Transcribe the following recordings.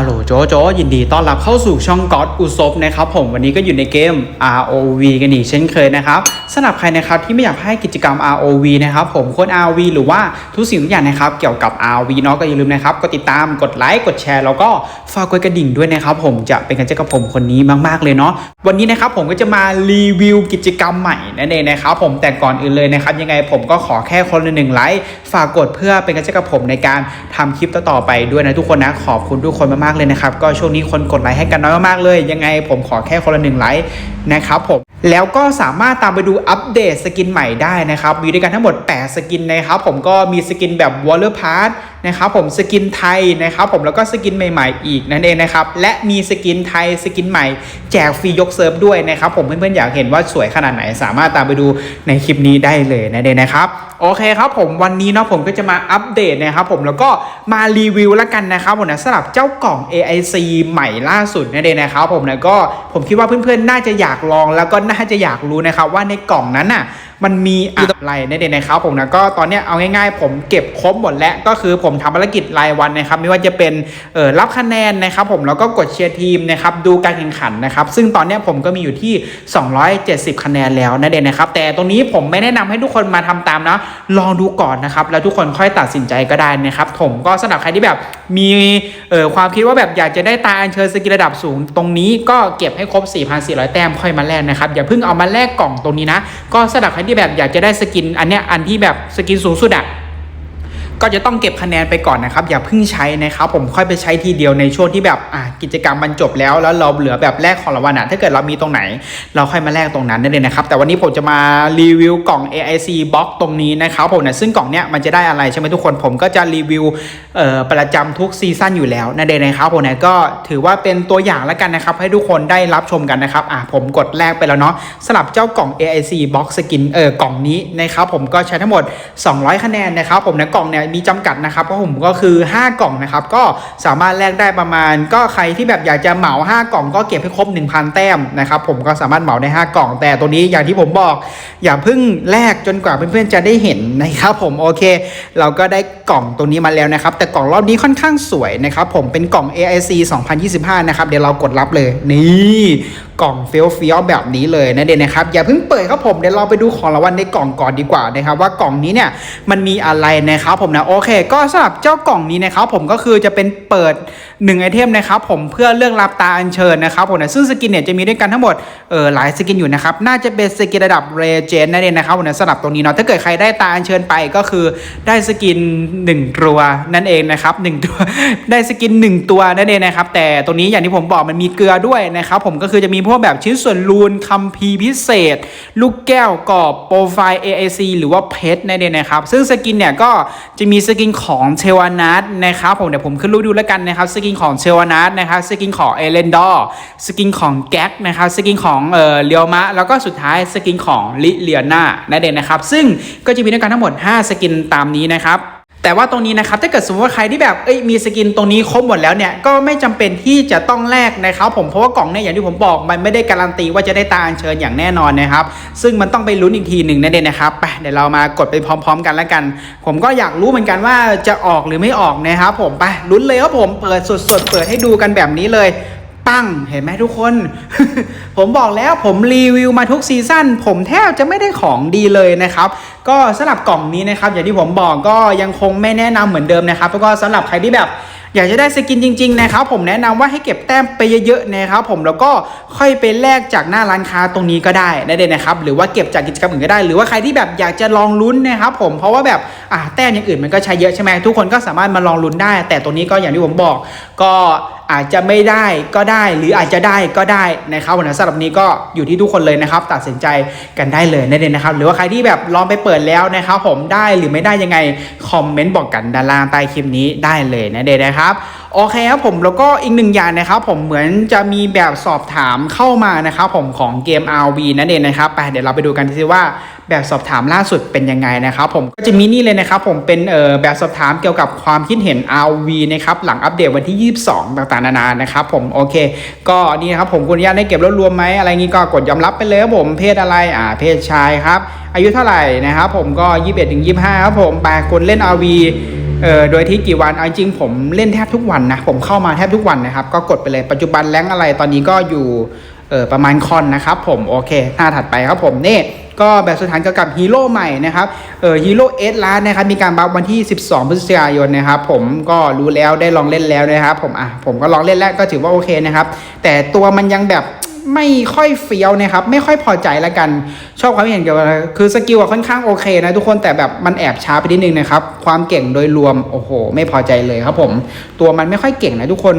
ฮัลโหลโจโจยินดีต้อนรับเข้าสู่ช่องก็อดอุซบนะครับผมวันนี้ก็อยู่ในเกม ROV กันอีกเช่นเคยนะครับสำหรับใครนะครับที่ไม่อยากให้กิจกรรม ROV นะครับผมโค้ด ROV หรือว่าทุกสิ่งทุกอย่างนะครับเกี่ยวกับ ROV เนาะก็อย่าลืมนะครับกดติดตามกดไลค์กดแชร์แล้วก็ฝากกดกระดิ่งด้วยนะครับผมจะเป็นกันเจ้ากับผมคนนี้มากๆเลยเนาะวันนี้นะครับผมก็จะมารีวิวกิจกรรมใหม่นั่นเองนะครับผมแต่ก่อนอื่นเลยนะครับยังไงผมก็ขอแค่คนละหนึ่งไลค์ฝากกดเพื่อเป็นกันเจ้ากับผมในการทำคลิปต่อๆไปด้วยนะทุกคนนะขอบคุณทุกคนมากๆเลยนะครับ ก็ช่วงนี้คนกดไลค์ให้กันน้อยมากๆเลย ยังไงผมขอแค่คนละหนึ่งไลค์นะครับผมแล้วก็สามารถตามไปดูอัปเดตสกินใหม่ได้นะครับ มีด้วยกันทั้งหมด 8 สกินนะครับผมก็มีสกินแบบ w a l l e r p a s s นะครับผมสกินไทยนะครับผมแล้วก็สกินใหม่ ๆ อีกนั่นเองนะครับและมีสกินไทยสกินใหม่ แจกฟรียกเซิร์ฟด้วยนะครับผมเพื่อนๆอยากเห็นว่าสวยขนาดไหน สามารถตามไปดูในคลิปนี้ได้เลยนั่นเองนะครับโอเคครับผมวันนี้เนาะผมก็จะมาอัปเดตนะครับผมแล้วก็มารีวิวแล้วกันนะครับผมนะสำหรับเจ้ากล่อง AIC ใหม่ล่าสุดนั่นเองนะครับผมนะก็ผมคิดว่าเพื่อนๆน่าจะอยากลองแล้วก็น่าจะอยากรู้นะครับว่าในกล่องนั้นน่ะ มันมีอะไรนั่นเองนครับผมนะก็ตอนนี้เอาง่ายๆ ผมเก็บครบหมดแล้วก็คือผมทำภารกิจรายวันนะครับ ไม่ว่าจะเป็นเออรับคะแนนนะครับ ผมแล้วก็กดเชียร์ทีมนะครับดูการแข่งขันนะครับ ซึ่งตอนนี้ผมก็มีอยู่ที่ 270 คะแนนแล้วนั่นเองนะครับ แต่ตรงนี้ผมไม่แนะนำให้ทุกคนมาทำตามนะลองดูก่อนนะครับ แล้วทุกคนค่อยตัดสินใจก็ได้นะครับ ผมก็สำหรับใครที่แบบมีเออความคิดว่าแบบอยากจะได้ตาอัญเชิญสกิลระดับสูง ตรงนี้ก็เก็บให้ครบ 4,400 แต้มค่อยมาแลกนะครับอย่าเพิ่งเอามาแลกกล่องตรงนี้นะ ก็สำหรับใครที่แบบอยากจะได้สกิน อันเนี้ยอันที่แบบสกินสูงสุดอะ ก็จะต้องเก็บคะแนนไปก่อนนะครับ อย่าเพิ่งใช้นะครับ ผมค่อยไปใช้ทีเดียวในช่วงที่แบบอะกิจกรรมมันจบแล้ว แล้วเราเหลือแบบแรกของรางวัลอะถ้าเกิดเรามีตรงไหน เราค่อยมาแลกตรงนั้นได้เลยนะครับ แต่วันนี้ผมจะมารีวิวกล่อง AIC box ตรงนี้นะครับผมนะซึ่งกล่องเนี้ยมันจะได้อะไรใช่ไหมทุกคนผมก็จะรีวิวเอ่อประจำทุกซีซั่นอยู่แล้วนั่นเองนะครับผมนะก็ถือว่าเป็นตัวอย่างแล้วกันนะครับ ให้ทุกคนได้รับชมกันนะครับอะผมกดแรกไปแล้วเนาะสำหรับเจ้ากล่อง AIC box skin เอ่อกล่องนี้นะครับผมก็ใช้ทั้งหมด 200 คะแนนนะครับผมนะกล่องเนี่ยมีจำกัดนะครับเพราะผมก็คือ 5 กล่องนะครับ ก็สามารถแลกได้ประมาณ ก็ใครที่แบบอยากจะเหมา 5 กล่อง ก็เก็บให้ครบ 1,000 แต้มนะครับผมก็สามารถเหมาได้ 5 กล่อง แต่ตัวนี้อย่างที่ผมบอก อย่าเพิ่งแลกจนกว่าเพื่อนๆจะได้เห็นนะครับผมโอเค เราก็ได้กล่องตัวนี้มาแล้วนะครับ แต่กล่องรอบนี้ค่อนข้างสวยนะครับผมเป็นกล่อง AIC 2025 นะครับ เดี๋ยวเรากดรับเลย นี่กล่องเฟี้ยวเฟี้ยวแบบนี้เลยนะเดนนะครับ อย่าเพิ่งเปิดครับผมเดี๋ยวเราไปดูของรางวัลในกล่องก่อนดีกว่านะครับ ว่ากล่องนี้เนี่ยมันมีอะไรนะครับผมนะโอเค ก็สำหรับเจ้ากล่องนี้นะครับผมก็คือจะเป็นเปิด 1 ไอเทมนะครับผมเพื่อเลือกรับตาอัญเชิญนะครับผมนะซึ่งสกินเนี่ยจะมีด้วยกันทั้งหมดเออหลายสกินอยู่นะครับน่าจะเป็นสกินระดับเรเจนนั่นเองนะครับผมนะสำหรับตรงนี้เนาะถ้าเกิดใครได้ตาอัญเชิญไปก็คือได้สกิน 1 ตัวนั่นเองนะครับหนึ่งตัวได้สกิน 1 ตัวนั่นเองนะครับแต่ตรงนี้อย่างที่ผมบอกมันมีเกลือด้วยนะครับผมก็คือจะมีพวกแบบชิ้นส่วนรูนคัมภีพิเศษ ลูกแก้วกรอบโปรไฟล์ AAC หรือว่าเพชรนั่นเองนะครับซึ่งสกินเนี่ยก็จะมีสกินของเทวานัทนะครับผมเดี๋ยวผมขึ้นรูปดูแล้วกันนะครับสกินของเทวานัทนะครับสกินของเอเลนดอร์สกินของแก๊กนะครับสกินของเอ่อเลียวมะ แล้วก็สุดท้ายสกินของลิเลียนานั่นเองนะครับซึ่งก็จะมีด้วยกันทั้งหมด 5 สกินตามนี้นะครับ แต่ว่าตรงนี้นะครับถ้าเกิดสมมติว่าใครที่แบบเอ้ยมีสกินตรงนี้ครบหมดแล้วเนี่ยก็ไม่จำเป็นที่จะต้องแลกนะครับผมเพราะว่ากล่องเนี่ยอย่างที่ผมบอกมันไม่ได้การันตีว่าจะได้ตาอัญเชิญอย่างแน่นอนนะครับซึ่งมันต้องไปลุ้นอีกทีหนึ่งนั่นเองนะครับไปเดี๋ยวเรามากดไปพร้อม ๆ กันแล้วกัน ผมก็อยากรู้เหมือนกันว่าจะออกหรือไม่ออกนะครับผมไปลุ้นเลยครับผมเปิดสดๆเปิดให้ดูกันแบบนี้เลย ปังเห็นไหมทุกคน ผมบอกแล้วผมรีวิวมาทุกซีซั่นผมแทบจะไม่ได้ของดีเลยนะครับ ก็สำหรับกล่องนี้นะครับอย่างที่ผมบอกก็ยังคงไม่แนะนำเหมือนเดิมนะครับแล้วก็สำหรับใครที่แบบอยากจะได้สกินจริง ๆ นะครับ ผมแนะนำว่าให้เก็บแต้มไปเยอะๆนะครับ ผมแล้วก็ค่อยไปแลกจากหน้าร้านค้าตรงนี้ก็ได้นั่นเองนะครับ หรือว่าเก็บจากกิจกรรมอื่นก็ได้ หรือว่าใครที่แบบอยากจะลองลุ้นนะครับ ผมเพราะว่าแบบอ่าแต้มอย่างอื่นมันก็ใช้เยอะใช่ไหมทุกคนก็สามารถมาลองลุ้นได้ แต่ตรงนี้ก็อย่างที่ผมบอกก็ อาจจะไม่ได้ก็ได้หรืออาจจะได้ก็ได้นะครับวันนี้สำหรับนี้ก็อยู่ที่ทุกคนเลยนะครับ ตัดสินใจกันได้เลยนั่นเองนะครับ หรือว่าใครที่แบบลองไปเปิดแล้วนะครับผมได้หรือไม่ได้ยังไงคอมเมนต์บอกกันด้านล่างใต้คลิปนี้ได้เลยนั่เดนะครับโอเคครับผมแล้วก็อีกหนึ่งอย่างนะครับ ผมเหมือนจะมีแบบสอบถามเข้ามานะครับผมของเกม RV นั่นเองนะครับไปเดี๋ยวเราไปดูกันซิว่าแบบสอบถามล่าสุดเป็นยังไงนะครับผมก็จะมีนี่เลยนะครับผมเป็นเอ่อแบบสอบถามเกี่ยวกับความคิดเห็น RV นะครับหลังอัปเดตวันที่ 22 ต่างๆนานานะครับผมโอเค ก็นี่นะครับผมคุณอนุญาตให้เก็บรวบรวมไหมอะไรงี้ก็กดยอมรับไปเลยครับผมเพศอะไรอ่าเพศชายครับอายุเท่าไหร่นะครับผมก็ 21ถึง25ครับผมแปดคนเล่น RV เออโดยที่กี่วันเอาจริงผมเล่นแทบทุกวันนะ ผมเข้ามาแทบทุกวันนะครับ ก็กดไปเลยปัจจุบันแรงอะไรตอนนี้ก็อยู่เออประมาณคอนนะครับผมโอเค หน้าถัดไปครับผมนี่ก็แบบสุดท้ายเกี่ยวกับฮีโร่ใหม่นะครับเออฮีโร่เอสล้านนะครับ มีการบัฟวันที่ 12 พฤศจิกายนนะครับ ผมก็รู้แล้วได้ลองเล่นแล้วนะครับ ผมอะผมก็ลองเล่นแล้วก็ถือว่าโอเคนะครับ แต่ตัวมันยังแบบ ไม่ค่อยเฟี้ยวนะครับ ไม่ค่อยพอใจละกัน ชอบความเห็นเกี่ยวกับคือสกิลอะค่อนข้างโอเคนะทุกคนแต่แบบมันแอบช้าไปนิดนึงนะครับ ความเก่งโดยรวมโอ้โห ไม่พอใจเลยครับผม ตัวมันไม่ค่อยเก่งนะทุกคน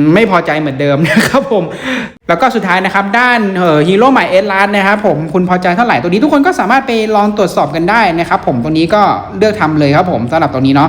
มไม่พอใจเหมือนเดิมนะครับผม แล้วก็สุดท้ายนะครับ ด้านเออฮีโร่ใหม่เอสลาสนะครับผมคุณพอใจเท่าไหร่ตัวนี้ทุกคนก็สามารถไปลองตรวจสอบกันได้นะครับผมตัวนี้ก็เลือกทำเลยครับผมสำหรับตัวนี้เนาะ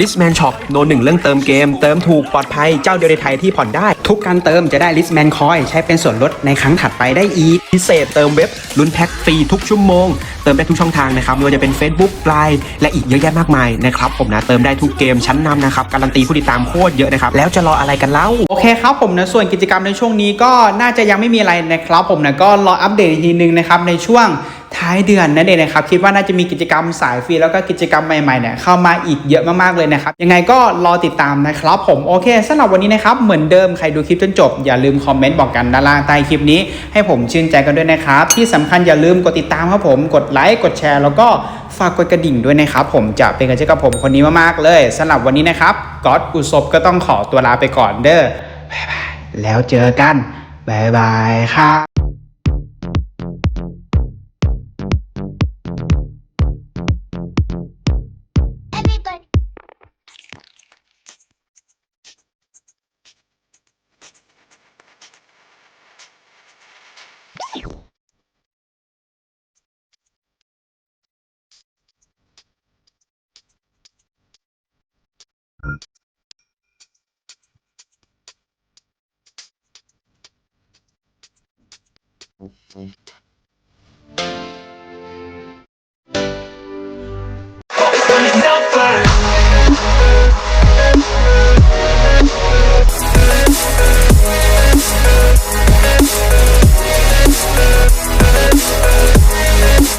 ลิสแมนช็อปโนหนึ่งเรื่องเติมเกม เติมถูกปลอดภัยเจ้าเดียวในไทยที่ผ่อนได้ ทุกการเติมจะได้ลิสแมนคอยใช้เป็นส่วนลดในครั้งถัดไปได้อีก พิเศษเติมเว็บลุ้นแพ็คฟรีทุกชั่วโมง เติมได้ทุกช่องทางนะครับไม่ว่าจะเป็น Facebook ไลน์และอีกเยอะแยะมากมายนะครับผมนะเติมได้ทุกเกมชั้นนำนะครับการันตีผู้ติดตามโคตรเยอะนะครับแล้วจะรออะไรกันเล่าโอเคครับผมนะส่วนกิจกรรมในช่วงนี้ก็น่าจะยังไม่มีอะไรนะครับผมนะก็รออัปเดตอีกทีนึงนะครับในช่วง ท้ายเดือนนั่นเองนะครับคิดว่าน่าจะมีกิจกรรมสายฟรีแล้วก็กิจกรรมใหม่ๆเนี่ยเข้ามาอีกเยอะมากๆเลยนะครับยังไงก็รอติดตามนะครับ ผมโอเคสำหรับวันนี้นะครับเหมือนเดิมใครดูคลิปจนจบ อย่าลืมคอมเมนต์บอกกันด้านล่างใต้คลิปนี้ ให้ผมชื่นใจกันด้วยนะครับที่สำคัญอย่าลืมกดติดตามครับผมกดไลค์กดแชร์ แล้วก็ฝากกดกระดิ่งด้วยนะครับผมจะเป็นกำลังใจกับผมคนนี้มากๆเลยสำหรับวันนี้นะครับก๊อตอุศบก็ต้องขอตัวลาไปก่อนเด้อบ๊ายบายแล้วเจอกันบ๊ายบายครับ Mm-hmm.